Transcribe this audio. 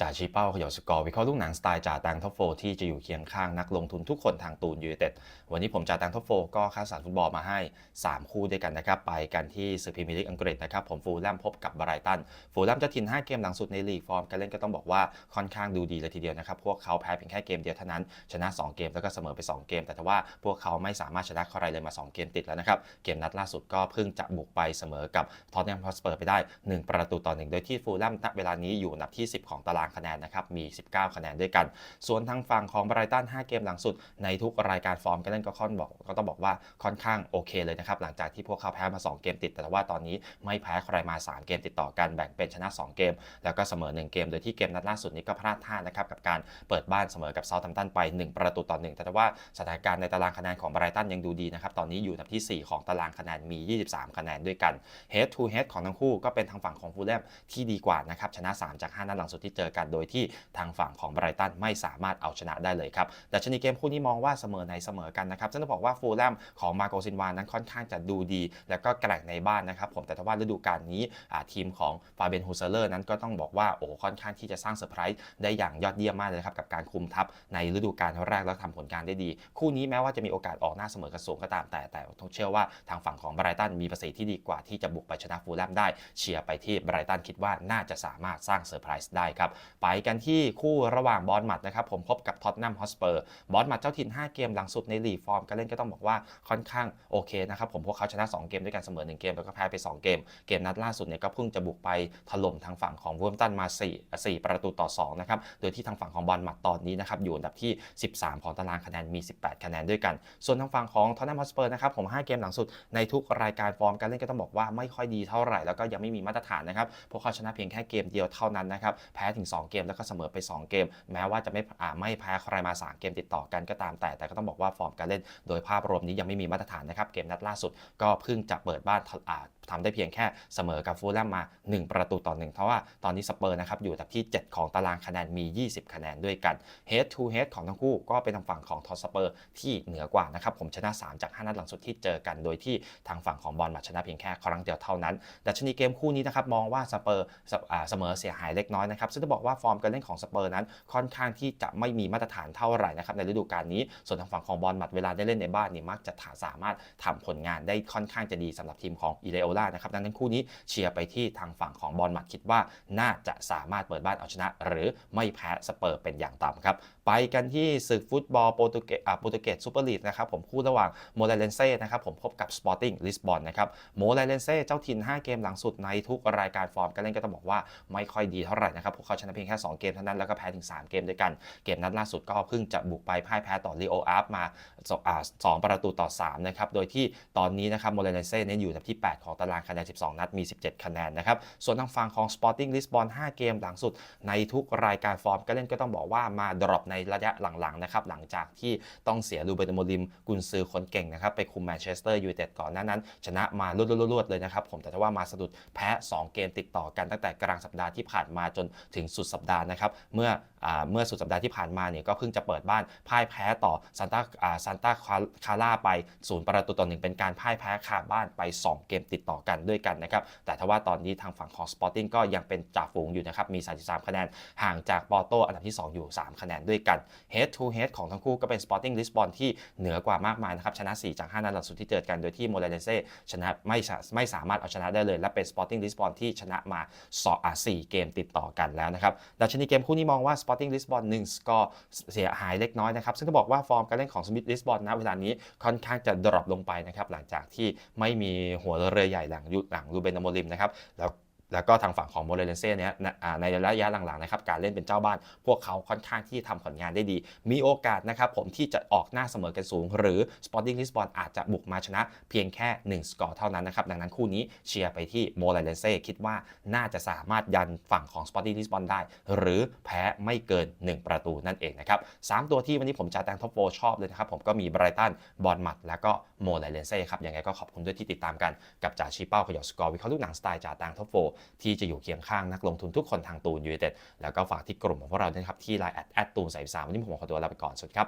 จ่าชี้เป้าขยอสกอร์วิเคราะห์ลูกหนังสไตล์จ่าตังท็อปโฟที่จะอยู่เคียงข้างนักลงทุนทุกคนทางตูนยูเต็ด วันนี้ผมจ่าตังท็อปโฟก็คัดสรรฟุตบอลมาให้ 3 คู่ด้วยกันนะครับ ไปกันที่ศึกพรีเมียร์ลีกอังกฤษนะครับ ผมฟูลแลมพบกับบรายตัน ฟูลแลมจะทิน 5 เกมหลังสุดในลีกฟอร์มการเล่นก็ต้องบอกว่าค่อนข้างดูดีเลยทีเดียวนะครับ พวกเขาแพ้เพียงแค่เกมเดียวเท่านั้น ชนะ 2 เกมแล้วก็เสมอไป 2 เกม แต่ทว่าพวกเขาไม่สามารถชนะใครเลยมา 2 เกมติดแล้วนะครับ เกมนัดล่าสุดก็เพิ่งจะบุกไปเสมอกับทอตแนมฮอสเปอร์ไปได้ 1 ประตูต่อหนึ่งโดยที่ฟูลแลมณเวลานี้อยู่อันดับที่ 10 ของตารางคะแนนนะครับมี 19 คะแนนด้วยกัน ส่วนทางฝั่งของไบรตัน 5 เกมหลังสุด ในทุกรายการฟอร์มการเล่นก็ค่อนบอกก็ต้องบอกว่าค่อนข้างโอเคเลยนะครับ หลังจากที่พวกเขาแพ้มา 2 เกมติด แต่ว่าตอนนี้ไม่แพ้ใครมา 3 เกมติดต่อกันแบ่งเป็นชนะ 2 เกม แล้วก็เสมอ 1 เกม โดยที่เกมนัดล่าสุดนี้ก็พลาดท่านะครับกับการเปิดบ้านเสมอกับเซาท์แฮมตันไป 1 ประตูต่อ 1 แต่ว่าสถานการณ์ในตารางคะแนนของไบรตันยังดูดีนะครับตอนนี้อยู่อันดับที่ 4 ของตารางคะแนนมี 23 คะแนนด้วยกัน head to head ของทั้งคู่ก็เป็นทางฝั่งของฟูลแลมที่ดีกว่านะครับชนะ 3 จาก 5 นัดหลังสุดที่เจอกัน โดยที่ทางฝั่งของไบรตันไม่สามารถเอาชนะได้เลยครับแต่ชนิดเกมคู่นี้มองว่าเสมอในเสมอกันนะครับซึ่งต้องบอกว่าฟูลแลมของมาโกซินวานั้นค่อนข้างจะดูดี แล้วก็แกร่งในบ้านนะครับผมแต่ถ้าว่าฤดูกาลนี้ทีมของฟาเบนฮูเซเลอร์นั้นก็ต้องบอกว่าโอ้ค่อนข้างที่จะสร้างเซอร์ไพรส์ได้อย่างยอดเยี่ยมมากเลยครับกับการคุมทัพในฤดูกาลแรกแล้วทำผลการได้ดี คู่นี้แม้ว่าจะมีโอกาสออกหน้าเสมอกันสูงก็ตามแต่แต่ต้องเชื่อว่าทางฝั่งของไบรตันมีประสิทธิที่ดีกว่าที่จะบุกไปชนะฟูลแลมได้เชียร์ไปที่ไบรตันคิดว่าน่าจะสามารถสร้างเซอร์ไพรส์ได้ครับไปกันที่คู่ระหว่างบอลมัดนะครับผมพบกับท็อตแนมฮอสเปอร์บอลมัดเจ้าถิ่น 5 เกมหลังสุดในลีกฟอร์มการเล่นก็ต้องบอกว่าค่อนข้างโอเคนะครับผมพวกเขาชนะ 2 เกมด้วยกันเสมอ 1 เกม แล้วก็แพ้ไป 2 เกม เกมนัดล่าสุดเนี่ยก็เพิ่งจะบุกไปถล่มทางฝั่งของวูมตันมา 4 4 ประตูต่อ2นะครับโดยที่ทางฝั่งของบอลมัดตอนนี้นะครับอยู่อันดับที่ 13 ของตารางคะแนนมี 18 คะแนนด้วยกัน ส่วนทางฝั่งของทอนนัมฮอสเปอร์นะครับผม 5 เกมหลังสุดในทุกรายการฟอร์มการเล่นก็ต้องบอกว่าไม่ค่อยดีเท่าไหร่แล้วก็ยังไม่มีมาตรฐานนะครับพวกเขาชนะเพียงแค่เกมเดียวเท่านั้นนะครับแพ้ถึง2 เกม แล้วก็เสมอไป 2 เกม แม้ว่าจะไม่อ่าไม่แพ้ใครมา 3 เกมติดต่อกันก็ตามแต่ แต่ก็ต้องบอกว่าฟอร์มการเล่นโดยภาพรวมนี้ยังไม่มีมาตรฐานนะครับ เกมนัดล่าสุดก็เพิ่งจะเปิดบ้านอ่า ทำได้เพียงแค่เสมอกับฟูลแลมมา 1 ประตูต่อ 1 เพราะว่าตอนนี้สเปอร์นะครับอยู่อันดับที่ 7 ของตารางคะแนนมี 20 คะแนนด้วยกัน head to head ของทั้งคู่ก็เป็นทางฝั่งของทอสเปอร์ที่เหนือกว่านะครับผมชนะ 3 จาก 5 นัดหลังสุดที่เจอกัน โดยที่ทางฝั่งของบอลมาชนะเพียงแค่ครั้งเดียวเท่านั้น แต่ชนีเกมคู่นี้นะครับมองว่าสเปอร์เสมอเสียหายเล็กน้อยนะครับซึ่งจะบอกว่าฟอร์มการเล่นของสเปอร์นั้นค่อนข้างที่จะไม่มีมาตรฐานเท่าไหร่นะครับในฤดูกาลนี้ ส่วนทางฝั่งของบอลมัดเวลาได้เล่นในบ้านนี่มักจะสามารถทำผลงานได้ค่อนข้างจะดีสำหรับทีมของอิเลโอล่านะครับดังนั้นคู่นี้เชียร์ไปที่ทางฝั่งของบอลมัดคิดว่าน่าจะสามารถเปิดบ้านเอาชนะ หรือไม่แพ้สเปอร์เป็นอย่างต่ำครับไปกันที่ศึกฟุตบอลโปรตุเกสโปรตุเกสซูเปอร์ลีกนะครับผมคู่ระหว่างโมเลเลนเซ่นะครับผมพบกับสปอร์ติ้งลิสบอนนะครับโมเลเลนเซ่เจ้าถิ่น 5 เกมหลังสุดในทุกรายการฟอร์มการเล่นก็ต้องบอกว่าไม่ค่อยดีเท่าไหร่นะครับพวกเขาชนะเพียงแค่ 2 เกมเท่านั้นแล้วก็แพ้ถึง 3 เกมด้วยกัน เกมนัดล่าสุดก็เพิ่งจะบุกไปพ่ายแพ้ต่อลีโออาร์ฟมาสองประตูต่อ3นะครับโดยที่ตอนนี้นะครับโมเลนเซ่เนี่ยอยู่อันดับที่ 8 ของตารางคะแนน 12 นัดมี 17 คะแนนนะครับ ส่วนทางฝั่งของ Sporting Lisbon 5 เกมหลังสุดในทุกรายการฟอร์มการเล่นก็ต้องบอกว่ามาดรอปในระยะหลังๆนะครับหลังจากที่ต้องเสียลูเบร์โตโมลิมกุนซือคนเก่งนะครับไปคุมแมนเชสเตอร์ยูไนเต็ดก่อนหน้านั้น ชนะมารวดๆเลยนะครับผมแต่ว่ามาสะดุดแพ้ 2 เกมติดต่อกันตั้งแต่กลางสัปดาห์ที่ผ่านมาจนถึงสุดสัปดาห์นะครับเมื่อเมื่อสุดสัปดาห์ที่ผ่านมาเนี่ยก็เพิ่งจะเปิดบ้านพ่ายแพ้ต่อซานตาอ่าซานตาคาร่าไปศูนย์ประตูต่อหนึ่งเป็นการพ่ายแพ้คาบ้านไป 2 เกมติดต่อกันด้วยกันนะครับ แต่ถ้าว่าตอนนี้ทางฝั่งของ Sporting ก็ยังเป็นจ่าฝูงอยู่นะครับ มี 33 คะแนน ห่างจากปอร์โตอันดับที่ 2 อยู่ 3 คะแนนด้วยกัน head to head ของทั้งคู่ก็เป็น Sporting Lisbon ที่เหนือกว่ามากมายนะครับ ชนะ 4 จาก 5 นัดหลังสุดที่เจอกัน โดยที่โมเรเลเซ่ชนะไม่สาไม่สามารถเอาชนะได้เลย และเป็น Sporting Lisbon ที่ชนะมาสองอะ4เกมติดต่อกันแล้วนะครับดัชนีเกมคู่นี้มองว่า Sporting Lisbon 1สกอร์เสียหายเล็กน้อยนะครับซึ่งก็บอกว่าฟอร์มการเล่นของสมิธลิสบอนนะเวลานี้ค่อนข้างจะดรอปลงไปนะครับหลังจากที่ไม่มีหัวเรือใหญ่หลังยุหลังรูเบนอโมลิมนะครับแล้ว แล้วก็ทางฝั่งของโมเรเลนเซ่เนี่ยในระยะหลังๆนะครับการเล่นเป็นเจ้าบ้าน พวกเขาค่อนข้างที่ทำผลงานได้ดี มีโอกาสนะครับผมที่จะออกหน้าเสมอกันสูง หรือ Sporting Lisbon อาจจะบุกมาชนะเพียงแค่ 1 สกอร์เท่านั้นนะครับดังนั้นคู่นี้เชียร์ไปที่โมเรเลนเซ่คิดว่าน่าจะสามารถยันฝั่งของ Sporting Lisbon ได้ หรือแพ้ไม่เกิน 1 ประตูนั่นเองนะครับสามตัวที่วันนี้ผมจะแตงท็อปโฟชอบเลยนะครับผมก็มีไบรตันบอลมัดแล้วก็โมเรเลนเซ่ครับยังไงก็ขอบคุณด้วยที่ติดตามกันกับจ่าชีเป้าขยอสกอร์วิเคราะห์ลูกหนังสไตล์จ่าแตงท็อปโฟที่จะอยู่เคียงข้างนักลงทุนทุกคนทางตูนยูเนเต็ดแล้วก็ฝากที่กลุ่มของพวกเราด้วยครับที่ไลน์แอดแอดตูนใส่สามวันนี้ผมขอตัวลาไปก่อนสวัสดีครับ